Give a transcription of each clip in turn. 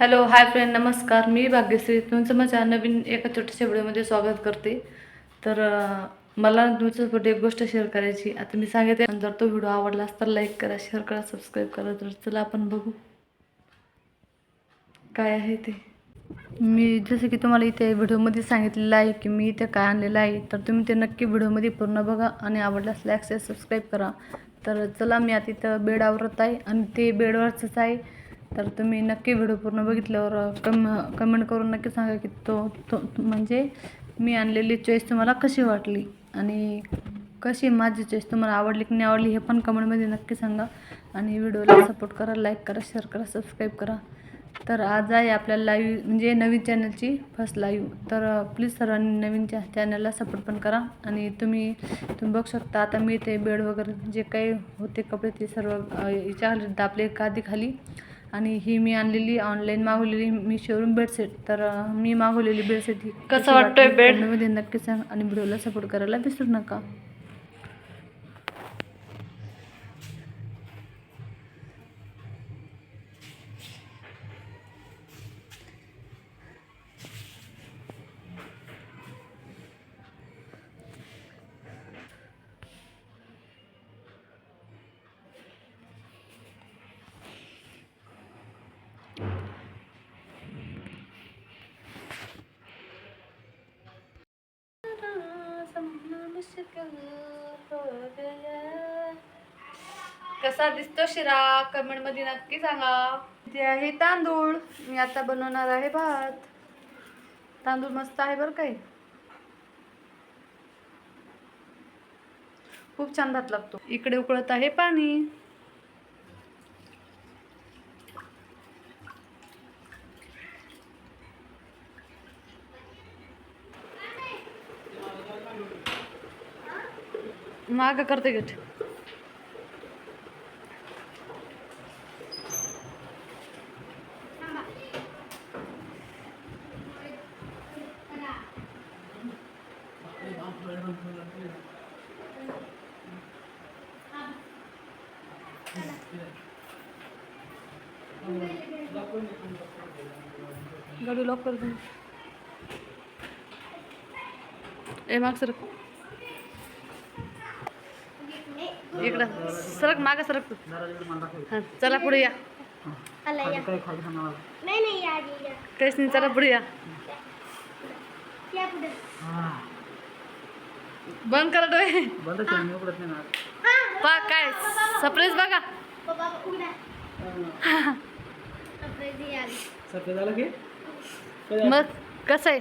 Hello hi friend नमस्कार. मी भाग्यश्री तुमचं माझ्या नवीन एका छोट्याशा व्हिडिओमध्ये स्वागत करते. तर मला तुमच्यासोबत एक गोष्ट शेअर करायची. आता मी सांगितले जर तो व्हिडिओ आवडला तर लाईक करा शेअर करा सबस्क्राईब करा. तर चला आपण बघू. काय आहे ते? मी जसं की तुम्हाला इथे व्हिडिओमध्ये सांगितलेलं आहे की मी इथे काय आणलेलं आहे तर तुम्ही ते नक्की व्हिडिओमध्ये पूर्ण बघा आणि आवडल्यास लाईक शेअर सबस्क्राईब करा. तर चला मी आता इथं बेड आवरत आहे आणि ते बेडवरचंच आहे. तर तुम्ही नक्की व्हिडिओ पूर्ण बघितल्यावर कम कमेंट करून नक्की सांगा की तो तो म्हणजे मी आणलेली चॉईस तुम्हाला कशी वाटली? आणि कशी माझी चॉईस तुम्हाला आवडली की नाही आवडली हे पण कमेंटमध्ये नक्की सांगा. आणि व्हिडिओला सपोर्ट करा लाईक करा शेअर करा सबस्क्राईब करा. तर आज आहे आपल्या लाईव्ह म्हणजे नवीन चॅनलची फर्स्ट लाईव्ह तर प्लीज सर्वांनी नवीन चॅ चॅनलला सपोर्ट पण करा. आणि तुम्ही तुम्ही बघू शकता आता मी ते बेड वगैरे जे काही होते कपडे ते सर्व याच्या खाली दाबले गादी खाली. आणि ही मी आणलेली ऑनलाईन मागवलेली मी शोरूम बेडशीट तर मी मागवलेली बेडशीट ही. कसं वाटतोय वाटली bed? comment मध्ये नक्की सांगा आणि व्हिडिओला सपोर्ट करायला विसरू नका. कसा दिसतो शिरा? कमेंटमध्ये नक्की सांगा. ते आहे तांदूळ. मी आता बनवणार आहे भात. तांदूळ मस्त आहे बरं काय खूप छान भात लागतो. इकडे उकळत आहे पाणी. माग करते गेट. गाडी लॉक कर ए माग सर इकडं. सरक माग सरक तू. हा, चला पुढे या. काहीच नाही चला पुढे या. बंद करा डोळे. हा पा काय सरप्राईज बघा. बाबा उघडा. सरप्राईज आली. सगळं झालं की? मग कसं आहे?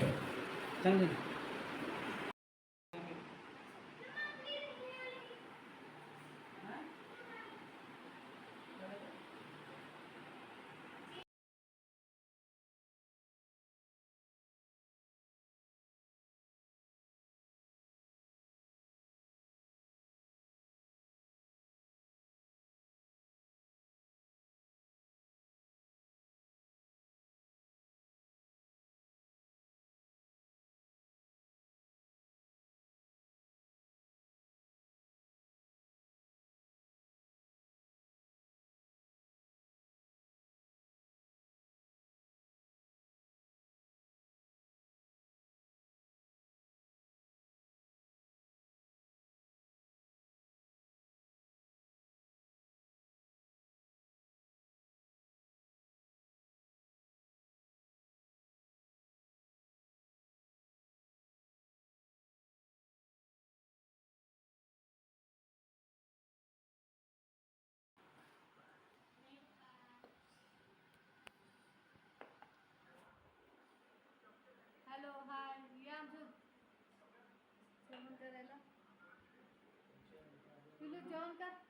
जेवण करायला पिलू जेवण कर